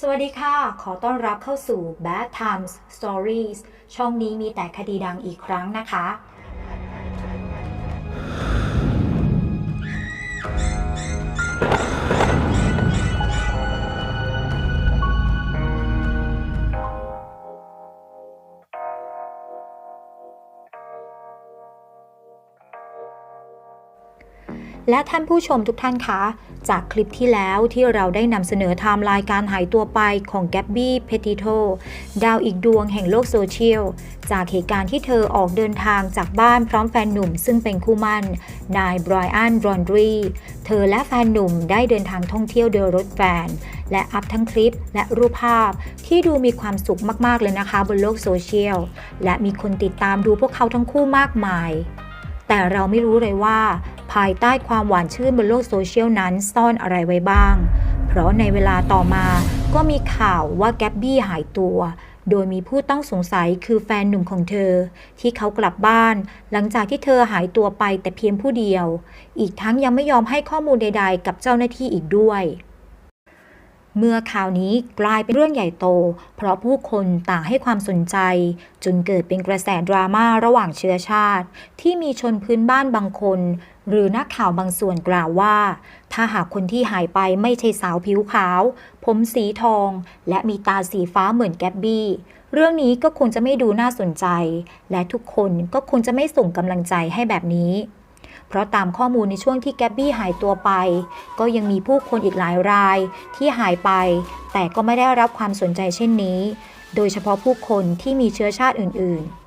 สวัสดีค่ะ ขอต้อนรับเข้าสู่ Bad Times Stories ช่องนี้มีแต่คดีดังอีกครั้งนะคะ และท่านผู้ชมทุกท่านคะ จากคลิปที่แล้วที่เราได้นำเสนอไทม์ไลน์การหายตัวไปของแกบบี้เพติโตดาวอีกดวงแห่งโลกโซเชียล จากเหตุการณ์ที่เธอออกเดินทางจากบ้านพร้อมแฟนหนุ่มซึ่งเป็นคู่มั่น นายบรอันรอนดรี เธอและแฟนหนุ่มได้เดินทางท่องเที่ยวโดยรถแฟนและอัพทั้งคลิปและรูปภาพที่ดูมีความสุขมาก ๆ เลยนะคะบนโลกโซเชียล และมีคนติดตามดูพวกเขาทั้งคู่มากมาย แต่เราไม่รู้เลยว่า ภายใต้ความหวานชื่นบนโลกโซเชียลนั้นซ่อนอะไรไว้บ้าง เพราะในเวลาต่อมาก็มีข่าวว่าแกบบี้หายตัว โดยมีผู้ต้องสงสัยคือแฟนหนุ่มของเธอ ที่เขากลับบ้าน หลังจากที่เธอหายตัวไปแต่เพียงผู้เดียว อีกทั้งยังไม่ยอมให้ข้อมูลใด ๆ กับเจ้าหน้าที่อีกด้วยเมื่อข่าวนี้กลายเป็นเรื่องใหญ่โต เพราะผู้คนต่างให้ความสนใจ จนเกิดเป็นกระแสดราม่าระหว่างเชื้อชาติ ที่มีชนพื้นบ้านบางคน หรือนักข่าวบางส่วนกล่าวว่า ถ้าหากคนที่หายไปไม่ใช่สาวผิวขาว ผมสีทอง และมีตาสีฟ้าเหมือนแกบบี้ เรื่องนี้ก็คงจะไม่ดูน่าสนใจ และทุกคนก็คงจะไม่ส่งกำลังใจให้แบบนี้ เพราะตามข้อมูลในช่วงที่แกบบี้หายตัวไป ก็ยังมีผู้คนอีกหลายรายที่หายไป แต่ก็ไม่ได้รับความสนใจเช่นนี้ โดยเฉพาะผู้คนที่มีเชื้อชาติอื่น ๆ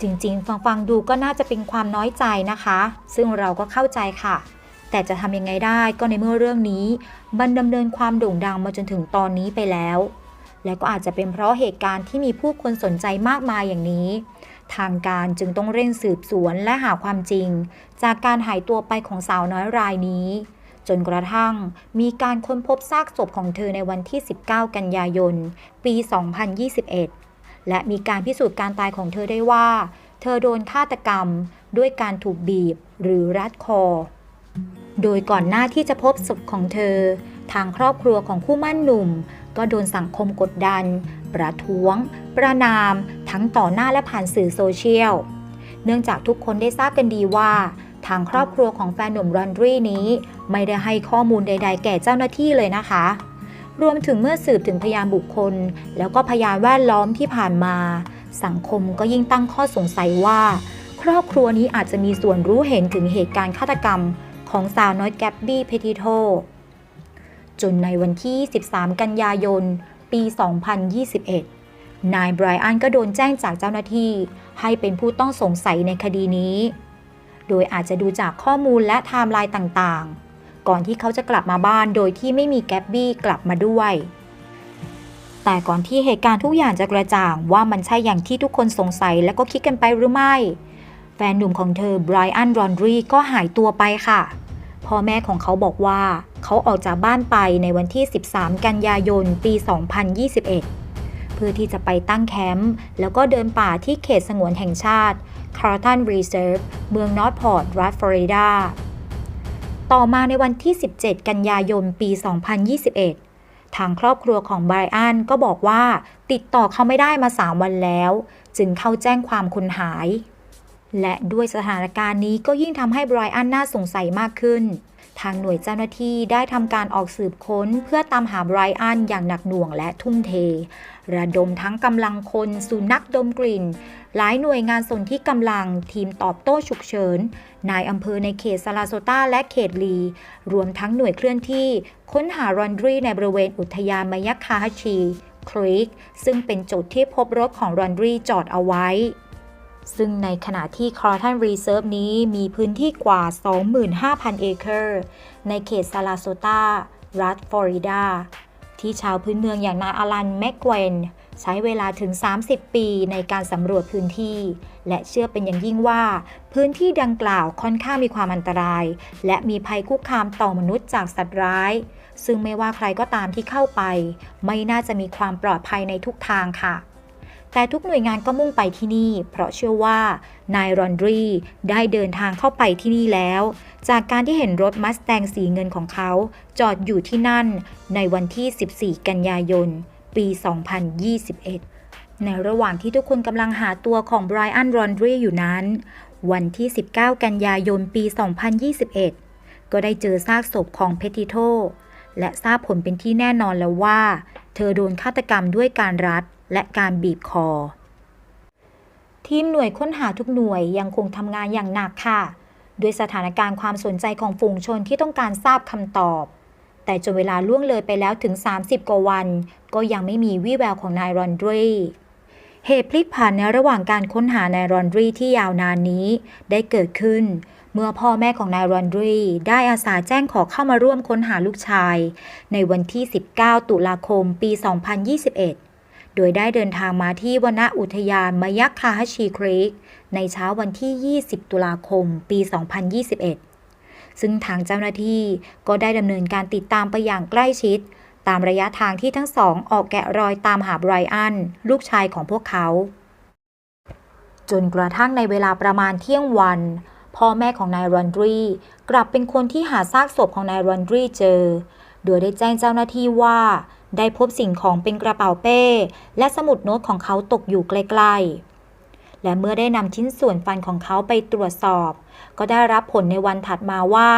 จริงๆ ฟังฟังดูก็น่าจะเป็นความน้อยใจนะคะ ซึ่งเราก็เข้าใจค่ะ แต่จะทำยังไงได้ก็ในเมื่อเรื่องนี้ มันดำเนินความโด่งดังมาจนถึงตอนนี้ไปแล้ว และก็อาจจะเป็นเพราะเหตุการณ์ที่มีผู้คนสนใจมากมายอย่างนี้ ทางการจึงต้องเร่งสืบสวนและหาความจริง จากการหายตัวไปของสาวน้อยรายนี้ จนกระทั่งมีการค้นพบซากศพของเธอในวันที่ 19 กันยายน ปี 2021 และมีการพิสูจน์การตายของเธอได้ว่า เธอโดนฆาตกรรมด้วยการถูกบีบหรือรัดคอ โดยก่อนหน้าที่จะพบศพของเธอ ทางครอบครัวของคู่มั่นหนุ่ม ก็โดนสังคมกดดัน ประท้วง ประนาม ทั้งต่อหน้าและผ่านสื่อโซเชียล เนื่องจากทุกคนได้ทราบกันดีว่า ทางครอบครัวของแฟนหนุ่มรอนดรีนี้ ไม่ได้ให้ข้อมูลใด ๆ แก่เจ้าหน้าที่เลยนะคะ รวมถึงเมื่อสืบถึงพยานบุคคล แล้วก็พยานแวดล้อมที่ผ่านมา สังคมก็ยิ่งตั้งข้อสงสัยว่า ครอบครัวนี้อาจจะมีส่วนรู้เห็นถึงเหตุการณ์ฆาตกรรม ของสาวน้อยแกบบี้เพติโตจนในวันที่ 13 กันยายน ปี 2021 นายไบรอันก็โดนแจ้งจากเจ้าหน้าที่ ให้เป็นผู้ต้องสงสัยในคดีนี้ โดยอาจจะดูจากข้อมูลและไทม์ไลน์ต่างๆ ก่อนที่เขาจะกลับมาบ้านโดยที่ไม่มีแกบบี้กลับมาด้วย แต่ก่อนที่เหตุการณ์ทุกอย่างจะกระจ่างว่ามันใช่อย่างที่ทุกคนสงสัยและก็คิดกันไปหรือไม่ แฟนหนุ่มของเธอไบรอันรอนรีก็หายตัวไปค่ะพ่อแม่ของเขาบอกว่า เขาออกจากบ้านไปในวันที่ 13 กันยายน ปี 2021 เพื่อที่จะไปตั้งแคมป์แล้วก็เดินป่าที่เขตสงวนแห่งชาติ Carlton Reserve เมืองนอร์ทพอร์ตรัฐฟลอริดา ต่อมาในวันที่ 17 กันยายน ปี 2021 ทางครอบครัวของไบรอันก็บอกว่า ติดต่อเขาไม่ได้มา 3 วันแล้ว จึงเข้าแจ้งความคนหาย และด้วยสถานการณ์นี้ก็ยิ่งทำให้ไบรอันน่าสงสัยมากขึ้น ทางหน่วยเจ้าหน้าที่ได้ทำการออกสืบค้นเพื่อตามหาไบรอันอย่างหนักหน่วงและทุ่มเท ระดมทั้งกำลังคนสุนัขดมกลิ่นหลายหน่วยงานส่วนที่กำลังทีมตอบโต้ฉุกเฉิน นายอำเภอในเขตซาลาโซตาและเขตลี รวมทั้งหน่วยเคลื่อนที่ ค้นหารอนดรีในบริเวณอุทยานมายาคาฮัชีครีกซึ่งเป็นจุดที่พบรถของรอนดรีจอดเอาไว้ ซึ่งในขณะที่ Carlton Reserve นี้มีพื้นที่กว่า 25,000 เอเคอร์ ในเขตซาลาโซตารัฐฟลอริดาที่ชาวพื้นเมืองอย่างนายอลันแมกเวน ใช้เวลาถึง 30 ปีในการสำรวจพื้นที่ และเชื่อเป็นอย่างยิ่งว่า พื้นที่ดังกล่าวค่อนข้างมีความอันตราย และมีภัยคุกคามต่อมนุษย์จากสัตว์ร้าย ซึ่งไม่ว่าใครก็ตามที่เข้าไป ไม่น่าจะมีความปลอดภัยในทุกทางค่ะ แต่ทุกหน่วยงานก็มุ่งไปที่นี่ เพราะเชื่อว่านายรอนดรีได้เดินทางเข้าไปที่นี่แล้ว จากการที่เห็นรถมัสแตงสีเงินของเขา จอดอยู่ที่นั่น ในวันที่ 14 กันยายน ปี 2021 ในระหว่างที่ทุกคนกำลังหาตัวของไบรอันรอนดรีอยู่นั้น วันที่ 19 กันยายนปี 2021 ก็ได้เจอซากศพของเพติโตและทราบผลเป็นที่แน่นอนแล้วว่า เธอโดนฆาตกรรมด้วยการรัดและการบีบคอ ทีมหน่วยค้นหาทุกหน่วยยังคงทำงานอย่างหนักค่ะ ด้วยสถานการณ์ความสนใจของฝูงชนที่ต้องการทราบคำตอบ แต่จนเวลาล่วงเลยไปแล้วถึง 30 กว่าวัน ก็ยังไม่มีวี่แววของนายรอนดรีเหตุพลิกผันในระหว่างการค้นหานายรอนดรีที่ยาวนานนี้ได้เกิดขึ้น เมื่อพ่อแม่ของนายรอนดรีได้อาสาแจ้งขอเข้ามาร่วมค้นหาลูกชาย ในวันที่ 19 ตุลาคมปี 2021 โดยได้เดินทางมาที่วนอุทยานมายักคาฮชีครีกในเช้าวันที่ 20 ตุลาคม ปี 2021 ซึ่งทางเจ้าหน้าที่ก็ได้ดำเนินการติดตามไปอย่างใกล้ชิด ตามระยะทางที่ทั้งสองออกแกะรอยตามหาไบรอัน ลูกชายของพวกเขา จนกระทั่งในเวลาประมาณเที่ยงวัน พ่อแม่ของนายรอนดรีกลับเป็นคนที่หาซากศพของนายรอนดรีเจอ โดยได้แจ้งเจ้าหน้าที่ว่าได้พบสิ่งของเป็นกระเป๋าเป้ และสมุดโน้ตของเขาตกอยู่ใกล้ๆ และเมื่อได้นำชิ้นส่วนฟันของเขาไปตรวจสอบ ก็ได้รับผลในวันถัดมาว่า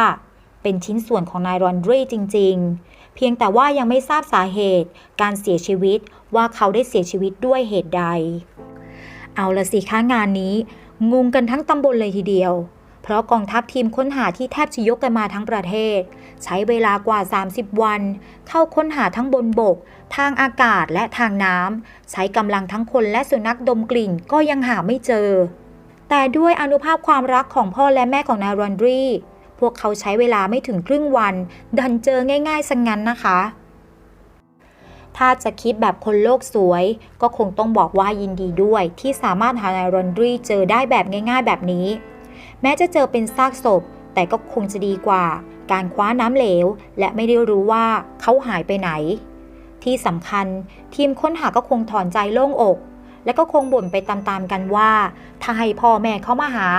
เป็นชิ้นส่วนของนายรอนดรีจริง ๆ เพียงแต่ว่ายังไม่ทราบสาเหตุ การเสียชีวิตว่าเขาได้เสียชีวิตด้วยเหตุใด เอาละสิค้างานนี้ งงกันทั้งตำบลเลยทีเดียว เพราะกองทัพทีมค้นหาที่แทบจะยกกันมาทั้งประเทศ ใช้เวลากว่า 30 วัน เข้าค้นหาทั้งบนบก ทางอากาศและทางน้ำใช้กำลังทั้งคนและสุนัขดมกลิ่นก็ยังหาไม่เจอ แต่ด้วยอนุภาพความรักของพ่อและแม่ของนายรอนดรีพวกเขาใช้เวลาไม่ถึงครึ่งวัน ดันเจอง่ายๆสังงั้นนะคะถ้าจะคิดแบบคนโลกสวย ก็คงต้องบอกว่ายินดีด้วย ที่สามารถหานายรอนดรีเจอได้แบบง่ายๆแบบนี้ แม้จะเจอเป็นซากศพ แต่ก็คงจะดีกว่า การคว้าน้ำเหลว และไม่ได้รู้ว่าเขาหายไปไหน ที่สำคัญทีมค้นหาก็คงถอนใจโล่งอก และก็คงบ่นไปตามๆกันว่า ถ้าให้พ่อแม่เขามาหา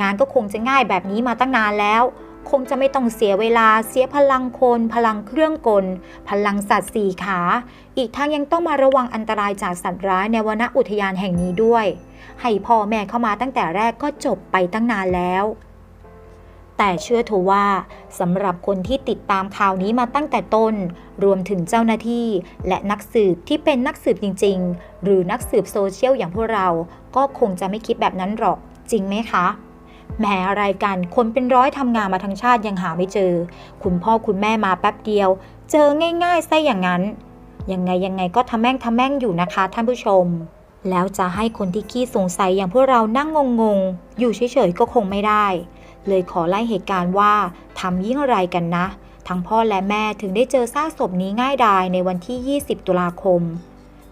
งานก็คงจะง่ายแบบนี้มาตั้งนานแล้ว คงจะไม่ต้องเสียเวลาเสียพลังคน พลังเครื่องกล พลังสัตว์สี่ขา อีกทั้งยังต้องมาระวังอันตรายจากสัตว์ร้ายในวนอุทยานแห่งนี้ด้วย ให้พ่อแม่เข้ามาตั้งแต่แรกก็จบไปตั้งนานแล้ว แต่เชื่อเถอะว่าสำหรับคนที่ติดตามข่าวนี้มาตั้งแต่ต้น รวมถึงเจ้าหน้าที่และนักสืบที่เป็นนักสืบจริง ๆ หรือนักสืบโซเชียลอย่างพวกเรา ก็คงจะไม่คิดแบบนั้นหรอกจริงไหมคะแหมอะไรกัน คนเป็นร้อยทำงานมาทั้งชาติยังหาไม่เจอ คุณพ่อคุณแม่มาแป๊บเดียว เจอง่ายๆซะอย่างนั้น ยังไงยังไงก็ทำแม่งทำแม่งอยู่นะคะท่านผู้ชม แล้วจะให้คนที่ขี้สงสัยอย่างพวกเรานั่งงงๆ อยู่เฉยๆก็คงไม่ได้ เลยขอไล่เหตุการณ์ว่าทำยิ่งไรกันนะ ทั้งพ่อและแม่ถึงได้เจอซากศพนี้ง่ายดายในวันที่ 20 ตุลาคม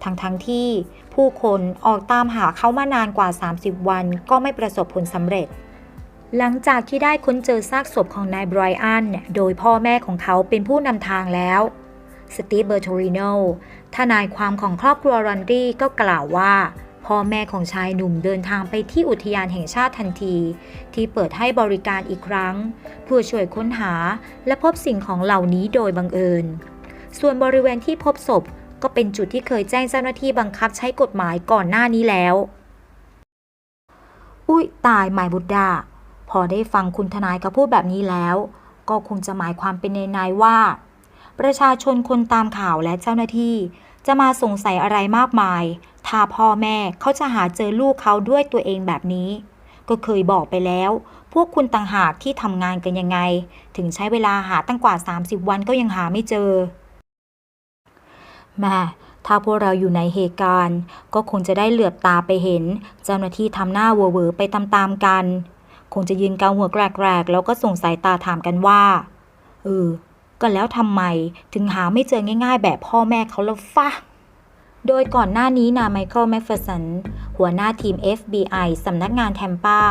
ทั้งทั้งๆที่ผู้คนออกตามหาเขามานานกว่า 30 วันก็ไม่ประสบผลสำเร็จ หลังจากที่ได้ค้นเจอซากศพของนายไบรอันโดยพ่อแม่ของเขาเป็นผู้นำทางแล้วสตีฟเบอร์โทริโน ทนายความของครอบครัวรันดี้ก็กล่าวว่าพ่อแม่ของชายหนุ่มเดินทางไปที่อุทยานแห่งชาติทันที ที่เปิดให้บริการอีกครั้ง เพื่อช่วยค้นหาและพบสิ่งของเหล่านี้โดยบังเอิญ ส่วนบริเวณที่พบศพก็เป็นจุดที่เคยแจ้งเจ้าหน้าที่บังคับใช้กฎหมายก่อนหน้านี้แล้ว อุ้ยตายหมายบุตรดา พอได้ฟังคุณทนายเขาพูดแบบนี้แล้ว ก็คงจะหมายความเป็นในในๆว่า ประชาชนคนตามข่าวและเจ้าหน้าที่ จะมาสงสัยอะไรมากมาย ถ้าพ่อแม่เขาจะหาเจอลูกเขาด้วยตัวเองแบบนี้ ก็เคยบอกไปแล้ว พวกคุณต่างหากที่ทำงานกันยังไง ถึงใช้เวลาหาตั้งกว่า 30 วันก็ยังหาไม่เจอแม่ถ้าพวกเราอยู่ในเหตุการณ์ ก็คงจะได้เหลือบตาไปเห็น เจ้าหน้าที่ทำหน้าเวอร์ไปตามๆกัน คงจะยืนเกาหัวแกรกๆ แล้วก็ส่งสายตาถามกันว่า เออ ก็แล้วทำไมถึงหาไม่เจอง่ายๆ แบบพ่อแม่เขาละฟะโดยก่อนหน้านี้นะไมเคิลแมฟเฟอร์สันหัวหน้าทีม FBI สำนักงานแทมปา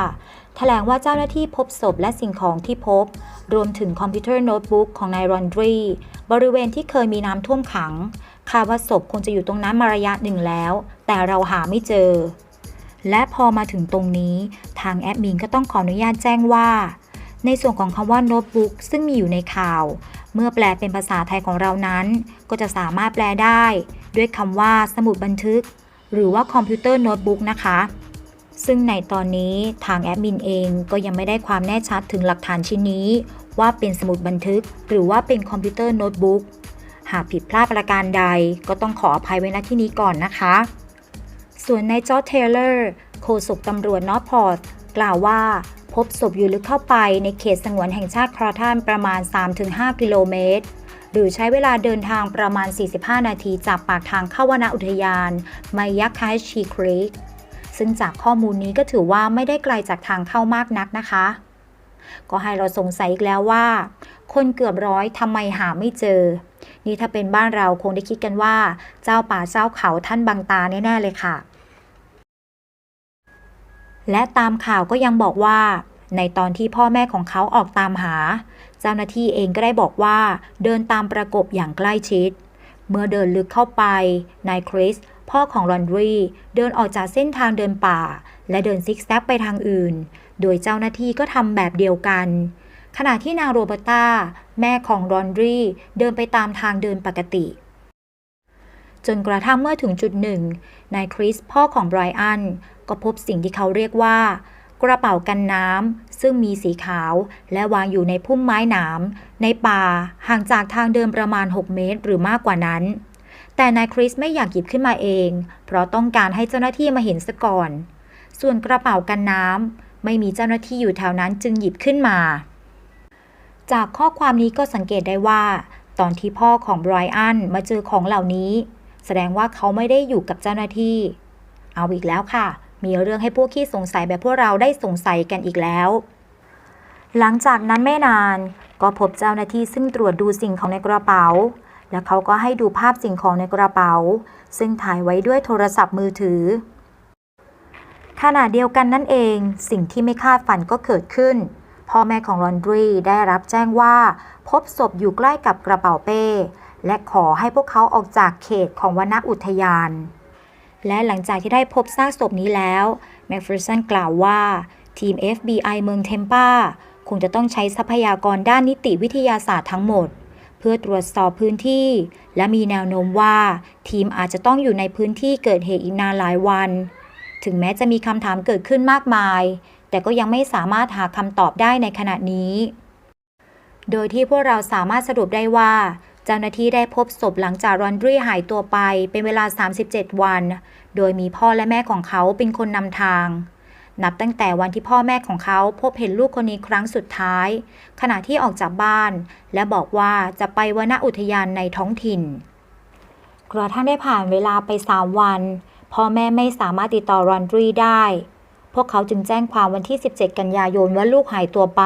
แถลงว่าเจ้าหน้าที่พบศพและสิ่งของที่พบ รวมถึงคอมพิวเตอร์โน้ตบุ๊กของนายรอนดรี บริเวณที่เคยมีน้ำท่วมขัง คาดว่าศพคงจะอยู่ตรงนั้นมาระยะหนึ่งแล้ว แต่เราหาไม่เจอ และพอมาถึงตรงนี้ ทางแอดมินก็ต้องขออนุญาตแจ้งว่า ในส่วนของคำว่าโน้ตบุ๊กซึ่งมีอยู่ในข่าว เมื่อแปลเป็นภาษาไทยของเรานั้น ก็จะสามารถแปลได้ ด้วยคำว่าสมุดบันทึก หรือว่าคอมพิวเตอร์โน้ตบุ๊กนะคะ ซึ่งในตอนนี้ทางแอดมินเองก็ยังไม่ได้ความแน่ชัดถึงหลักฐานชิ้นนี้ ว่าเป็นสมุดบันทึก หรือว่าเป็นคอมพิวเตอร์โน้ตบุ๊กหากผิดพลาดประการใดก็ต้องขออภัยไว้ณที่นี้ก่อนนะคะ ส่วนนายจอร์จเทเลอร์โฆษกตำรวจนอร์ทพอร์ตกล่าวว่า พบศพอยู่ลึกเข้าไปในเขตสงวนแห่งชาติครอทันประมาณ 3-5 กิโลเมตร หรือใช้เวลาเดินทางประมาณ 45 นาทีจากปากทางเข้าวนาอุทยานไมยักคาชีครีกซึ่งจากข้อมูลนี้ก็ถือว่าไม่ได้ไกลจากทางเข้ามากนักนะคะ ก็ให้เราสงสัยอีกแล้วว่า คนเกือบร้อยทำไมหาไม่เจอ นี่ถ้าเป็นบ้านเราคงได้คิดกันว่า เจ้าป่าเจ้าเขาท่านบังตาแน่ๆเลยค่ะ และตามข่าวก็ยังบอกว่า ในตอนที่พ่อแม่ของเขาออกตามหา เจ้าหน้าที่เองก็ได้บอกว่า เดินตามประกบอย่างใกล้ชิด เมื่อเดินลึกเข้าไป นายคริส พ่อของรอนดรีเดินออกจากเส้นทางเดินป่า และเดินซิกแซกไปทางอื่น โดยเจ้าหน้าที่ก็ทำแบบเดียวกัน ขณะที่นางโรเบร์ตาแม่ของรอนดรีเดินไปตามทางเดินปกติจนกระทั่งเมื่อถึงจุดหนึ่งนายคริสพ่อของไบรอัน ก็พบสิ่งที่เขาเรียกว่า กระเป๋ากันน้ำซึ่งมีสีขาว และวางอยู่ในพุ่มไม้หนามในป่าห่างจากทางเดินประมาณ 6 เมตรหรือมากกว่านั้น แต่นายคริสไม่อยากหยิบขึ้นมาเอง เพราะต้องการให้เจ้าหน้าที่มาเห็นซะก่อน ส่วนกระเป๋ากันน้ำไม่มีเจ้าหน้าที่อยู่แถวนั้นจึงหยิบขึ้นมา จากข้อความนี้ก็สังเกตได้ว่า ตอนที่พ่อของไบรอันมาเจอของเหล่านี้แสดงว่าเขาไม่ได้อยู่กับเจ้าหน้าที่ เอาอีกแล้วค่ะ มีเรื่องให้พวกขี้สงสัยแบบพวกเราได้สงสัยกันอีกแล้ว หลังจากนั้นไม่นานก็พบเจ้าหน้าที่ซึ่งตรวจดูสิ่งของในกระเป๋า และเขาก็ให้ดูภาพสิ่งของในกระเป๋า ซึ่งถ่ายไว้ด้วยโทรศัพท์มือถือ ขณะเดียวกันนั่นเอง สิ่งที่ไม่คาดฝันก็เกิดขึ้น พ่อแม่ของรอนดรีได้รับแจ้งว่า พบศพอยู่ใกล้กับกระเป๋าเป้ และขอให้พวกเขาออกจากเขตของวนอุทยาน และหลังจากที่ได้พบซากศพนี้แล้วแมคฟิร์สันกล่าวว่าทีม FBI เมืองเทมปาคงจะต้องใช้ทรัพยากรด้านนิติวิทยาศาสตร์ทั้งหมด เพื่อตรวจสอบพื้นที่ และมีแนวโน้มว่าทีมอาจจะต้องอยู่ในพื้นที่เกิดเหตุอีกนานหลายวัน ถึงแม้จะมีคำถามเกิดขึ้นมากมาย แต่ก็ยังไม่สามารถหาคำตอบได้ในขณะนี้ โดยที่พวกเราสามารถสรุปได้ว่า เจ้าหน้าที่ได้พบศพหลังจากรอนดรีหายตัวไปเป็นเวลา 37 วัน โดยมีพ่อและแม่ของเขาเป็นคนนำทาง นับตั้งแต่วันที่พ่อแม่ของเขาพบเห็นลูกคนนี้ครั้งสุดท้าย ขณะที่ออกจากบ้าน และบอกว่าจะไปวนอุทยานในท้องถิ่น กระทั่งได้ผ่านเวลาไป 3 วัน พ่อแม่ไม่สามารถติดต่อรอนดรีได้ พวกเขาจึงแจ้งความวันที่ 17 กันยายนว่าลูกหายตัวไป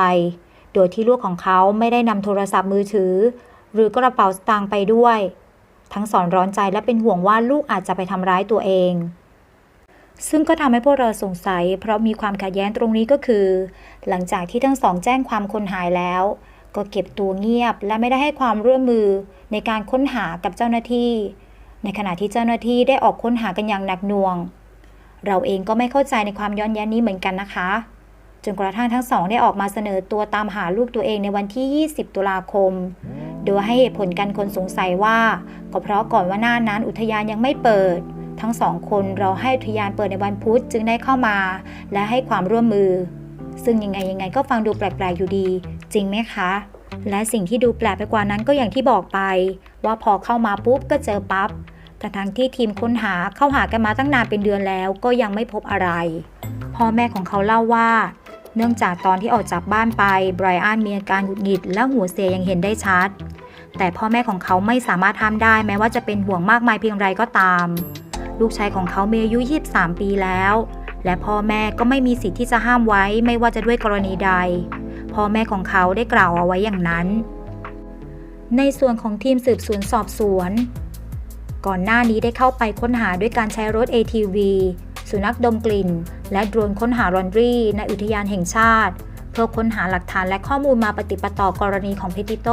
โดยที่ลูกของเขาไม่ได้นำโทรศัพท์มือถือ หรือกระเป๋าสตางค์ไปด้วย ทั้งสอนร้อนใจและเป็นห่วงว่าลูกอาจจะไปทำร้ายตัวเอง ซึ่งก็ทำให้พวกเราสงสัย เพราะมีความขัดแย้งตรงนี้ก็คือ หลังจากที่ทั้งสองแจ้งความคนหายแล้ว ก็เก็บตัวเงียบและไม่ได้ให้ความร่วมมือในการค้นหากับเจ้าหน้าที่ ในขณะที่เจ้าหน้าที่ได้ออกค้นหากันอย่างหนักหน่วง เราเองก็ไม่เข้าใจในความย้อนแย้งนี้เหมือนกันนะคะจนกระทั่งทั้งสองได้ออกมาเสนอตัวตามหาลูกตัวเองในวันที่ 20 ตุลาคม โดยให้เหตุผลกันคนสงสัยว่า ก็เพราะก่อนว่าหน้านั้นอุทยานยังไม่เปิด ทั้งสองคนเราให้อุทยานเปิดในวันพุธจึงได้เข้ามา และให้ความร่วมมือ ซึ่งยังไงยังไงก็ฟังดูแปลกๆอยู่ดี จริงไหมคะ และสิ่งที่ดูแปลกไปกว่านั้นก็อย่างที่บอกไป ว่าพอเข้ามาปุ๊บก็เจอปั๊บแต่ทั้งที่ทีมค้นหาเข้าหากันมาตั้งนานเป็นเดือนแล้ว ก็ยังไม่พบอะไรพ่อแม่ของเขาเล่าว่า เนื่องจากตอนที่ออกจากบ้านไปไบรอันมีอาการหงุดหงิดและหัวเสียยังเห็นได้ชัด แต่พ่อแม่ของเขาไม่สามารถห้ามได้แม้ว่าจะเป็นห่วงมากมายเพียงไรก็ตาม ลูกชายของเขามีอายุ 23 ปีแล้ว และพ่อแม่ก็ไม่มีสิทธิ์ที่จะห้ามไว้ไม่ว่าจะด้วยกรณีใด พ่อแม่ของเขาได้กล่าวเอาไว้อย่างนั้น ในส่วนของทีมสืบสวนสอบสวน ก่อนหน้านี้ได้เข้าไปค้นหาด้วยการใช้รถ ATV สุนัขดมกลิ่น และโดรนค้นหารอนรีในอุทยานแห่งชาติ เพื่อค้นหาหลักฐานและข้อมูลมาปฏิปต่อกรณีของเพติโต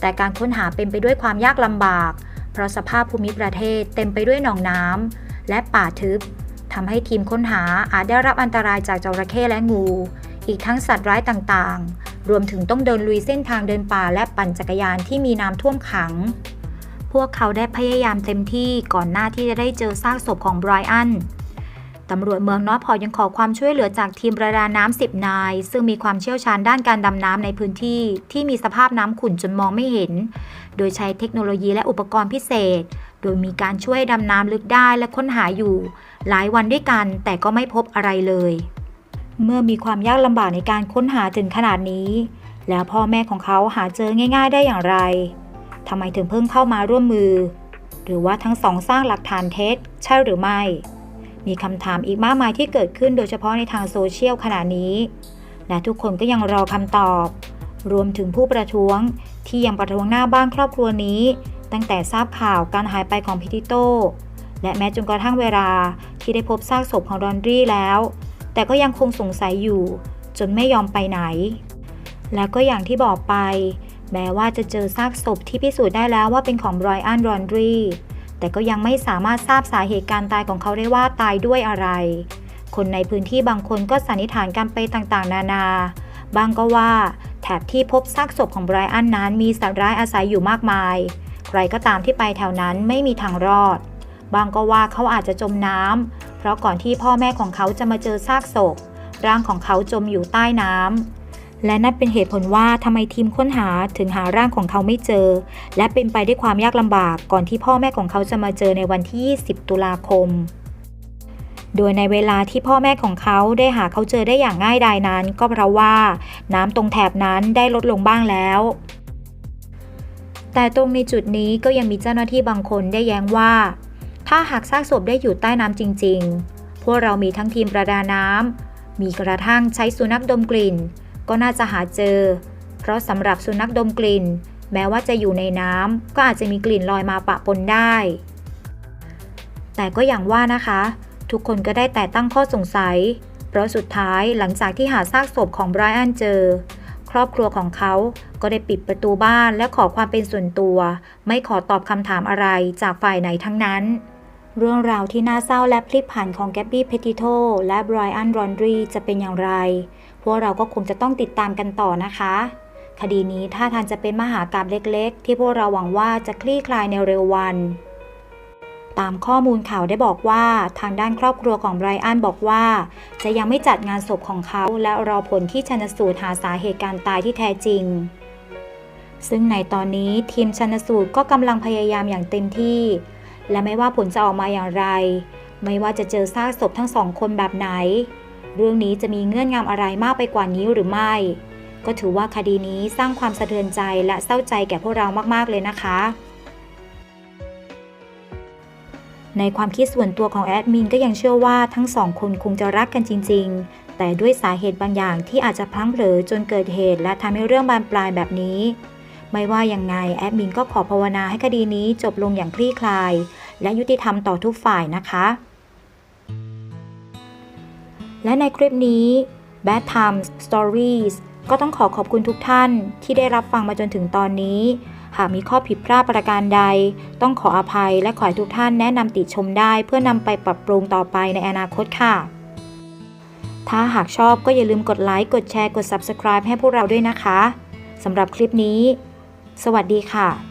แต่การค้นหาเป็นไปด้วยความยากลำบาก เพราะสภาพภูมิประเทศเต็มไปด้วยหนองน้ำและป่าทึบทำให้ทีมค้นหาอาจได้รับอันตรายจากจระเข้และงู อีกทั้งสัตว์ร้ายต่างๆ รวมถึงต้องเดินลุยเส้นทางเดินป่าและปั่นจักรยานที่มีน้ำท่วมขัง พวกเขาได้พยายามเต็มที่ก่อนหน้าที่จะได้เจอซากศพของไบรอัน ตำรวจเมืองนอพอยังขอความช่วยเหลือจากทีมประดาน้ำ10นาย ซึ่งมีความเชี่ยวชาญด้านการดำน้ำในพื้นที่ ที่มีสภาพน้ำขุ่นจนมองไม่เห็น โดยใช้เทคโนโลยีและอุปกรณ์พิเศษ โดยมีการช่วยดำน้ำลึกได้และค้นหาอยู่ หลายวันด้วยกันแต่ก็ไม่พบอะไรเลย เมื่อมีความยากลำบากในการค้นหาถึงขนาดนี้ แล้วพ่อแม่ของเขาหาเจอง่าย ๆ ได้อย่างไรทำไมถึงเพิ่งเข้ามาร่วมมือ หรือว่าทั้งสองสร้างหลักฐานเท็จใช่หรือไม่ มีคำถามอีกมากมายที่เกิดขึ้นโดยเฉพาะในทางโซเชียลขณะนี้ และทุกคนก็ยังรอคำตอบ รวมถึงผู้ประท้วงที่ยังประท้วงหน้าบ้านครอบครัวนี้ ตั้งแต่ทราบข่าวการหายไปของพิติโต และแม้จนกระทั่งเวลาที่ได้พบซากศพของรอนรี่แล้ว แต่ก็ยังคงสงสัยอยู่ จนไม่ยอมไปไหน และก็อย่างที่บอกไป แม้ว่าจะเจอซากศพที่พิสูจน์ได้แล้วว่าเป็นของไบรอันรอนรี แต่ก็ยังไม่สามารถทราบสาเหตุการตายของเขาได้ว่าตายด้วยอะไร คนในพื้นที่บางคนก็สันนิษฐานกันไปต่างๆ นานา บางก็ว่า แถบที่พบซากศพของไบรอันนั้นมีสัตว์ร้ายอาศัยอยู่มากมาย ใครก็ตามที่ไปแถวนั้นไม่มีทางรอด บางก็ว่าเขาอาจจะจมน้ำเพราะก่อนที่พ่อแม่ของเขาจะมาเจอซากศพ ร่างของเขาจมอยู่ใต้น้ำ และนั่นเป็นเหตุผลว่าทำไมทีมค้นหาถึงหาร่างของเขาไม่เจอ และเป็นไปด้วยความยากลำบากก่อนที่พ่อแม่ของเขาจะมาเจอในวันที่ 20 ตุลาคม โดยในเวลาที่พ่อแม่ของเขาได้หาเขาเจอได้อย่างง่ายดายนั้น ก็เพราะว่าน้ำตรงแถบนั้นได้ลดลงบ้างแล้วแต่ตรงในจุดนี้ก็ยังมีเจ้าหน้าที่บางคนได้แย้งว่า ถ้าหากซากศพได้อยู่ใต้น้ำจริง ๆ พวกเรามีทั้งทีมประดาน้ำมีกระทั่งใช้สุนัขดมกลิ่น ก็น่าจะหาเจอ เพราะสำหรับสุนัขดมกลิ่น แม้ว่าจะอยู่ในน้ำก็อาจจะมีกลิ่นลอยมาปะปนได้ แต่ก็อย่างว่านะคะ ทุกคนก็ได้แต่ตั้งข้อสงสัย เพราะสุดท้ายหลังจากที่หาซากศพของไบรอันเจอ ครอบครัวของเขาก็ได้ปิดประตูบ้านและขอความเป็นส่วนตัว ไม่ขอตอบคำถามอะไรจากฝ่ายไหนทั้งนั้นเรื่องราวที่น่าเศร้าและพลิกผันของแกบบี้เพติโตและไบรอันรอนดรีจะเป็นอย่างไร พวกเราก็คงจะต้องติดตามกันต่อนะคะ คดีนี้ถ้าทานจะเป็นมหากาบเล็ก ๆ ที่พวกเราหวังว่าจะคลี่คลายในเร็ววัน ตามข้อมูลข่าวได้บอกว่าทางด้านครอบครัวของไบรอันบอกว่า จะยังไม่จัดงานศพของเขาและรอผลที่ชันสูตรหาสาเหตุการตายที่แท้จริงซึ่งในตอนนี้ทีมชันสูตรก็กำลังพยายามอย่างเต็มที่ และไม่ว่าผลจะออกมาอย่างไร ไม่ว่าจะเจอซากศพทั้งสองคนแบบไหน เรื่องนี้จะมีเงื่อนงำอะไรมากไปกว่านี้หรือไม่ ก็ถือว่าคดีนี้สร้างความสะเทือนใจและเศร้าใจแก่พวกเรามาก ๆ เลยนะคะ ในความคิดส่วนตัวของแอดมินก็ยังเชื่อว่าทั้งสองคนคงจะรักกันจริง ๆ แต่ด้วยสาเหตุบางอย่างที่อาจจะพลั้งเผลอจนเกิดเหตุ และทำให้เรื่องบานปลายแบบนี้ ไม่ว่ายังไงแอดมินก็ขอภาวนาให้คดีนี้จบลงอย่างคลี่คลาย และยุติธรรมต่อทุกฝ่ายนะคะ และในคลิปนี้ Bad Times Stories ก็ต้องขอขอบคุณทุกท่านที่ได้รับฟังมาจนถึงตอนนี้ หากมีข้อผิดพลาดประการใด ต้องขออภัยและขอให้ทุกท่านแนะนำติชมได้ เพื่อนำไปปรับปรุงต่อไปในอนาคตค่ะ ถ้าหากชอบก็อย่าลืมกดไลค์ กดแชร์ กด Subscribe ให้พวกเราด้วยนะคะสำหรับคลิปนี้ สวัสดีค่ะ